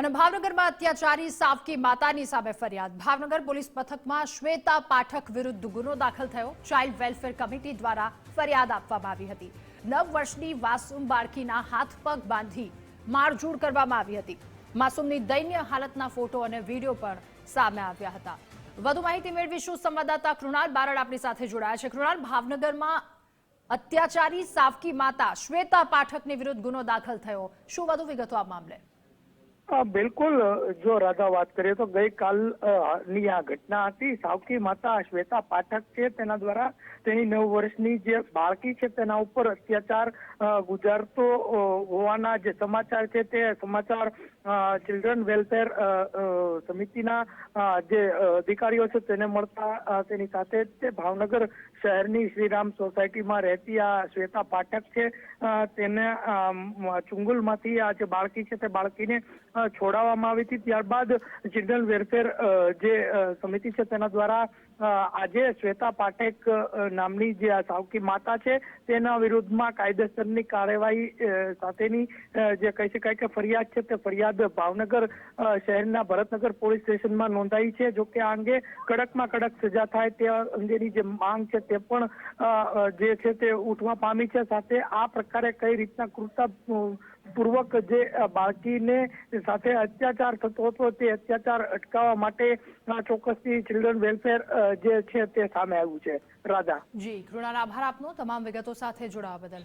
અને ભાવનગરમાં અત્યાચારી સાવકી માતાની સામે ફરિયાદ. ભાવનગર પોલીસ મથકમાં શ્વેતા પાઠક વિરુદ્ધ ગુનો દાખલ થયો. ચાઇલ્ડ વેલફેર કમિટી દ્વારા ફરિયાદ આપવામાં આવી હતી. નવ વર્ષની વાસુમ બાળકીના હાથ પગ બાંધી મારઝૂડ કરવામાં આવી હતી. માસૂમની દૈન્ય હાલતના ફોટો અને વીડિયો પણ સામે આવ્યા હતા. વધુ માહિતી મેળવીશું સંવાદદાતા કૃણાલ બારડ આપણી સાથે જોડાયા છે. કૃણાલ, ભાવનગરમાં અત્યાચારી સાવકી માતા શ્વેતા પાઠકની વિરુદ્ધ ગુનો દાખલ થયો. શું વધુ વિગતો આ મામલે? બિલકુલ, જો રાધા વાત કરીએ તો ગઈકાલની આ ઘટના હતી. સાવકી માતા શ્વેતા પાઠક છે તેના દ્વારા તેની નવ વર્ષની જે બાળકી છે તેના ઉપર અત્યાચાર ગુજારતો હોવાના જે સમાચાર છે તે સમાચાર ચિલ્ડ્રન વેલફેર સમિતિના જે અધિકારીઓ છે તેને મળતા તેની સાથે તે ભાવનગર શહેરની શ્રીરામ સોસાયટીમાં રહેતી આ શ્વેતા પાઠક છે. તેને ચુંગલમાંથી આ જે બાળકી છે તે બાળકીને છોડાવવામાં આવી હતી. ત્યારબાદ જનરલ વેલફેર જે સમિતિ છે તેના દ્વારા આજે શ્વેતા પાઠક નામની જે આ સાવકી માતા છે તેના વિરુદ્ધમાં કાયદેસરની કાર્યવાહી સાથેની જે કહી શકાય કે ફરિયાદ છે તે ફરિયાદ ભાવનગર શહેરના ભરતનગર પોલીસ સ્ટેશનમાં નોંધાઈ છે. જો કે આ અંગે કડકમાં કડક સજા થાય તે અંગેની જે માંગ છે તે પણ જે છે તે ઉઠવા પામી છે. સાથે આ પ્રકારે કઈ રીતના અ, પૂર્વક જે બાળકીને સાથે અત્યાચાર થતો હતો તે અત્યાચાર અટકાવવા માટે અ, ચોક્કસથી ચિલ્ડ્રન વેલફેર જે છે તે સામે આવ્યું છે. રાજા. જી કૃણાલ આભાર આપનો. તમામ વિગતો સાથે જોડાવા બદલ.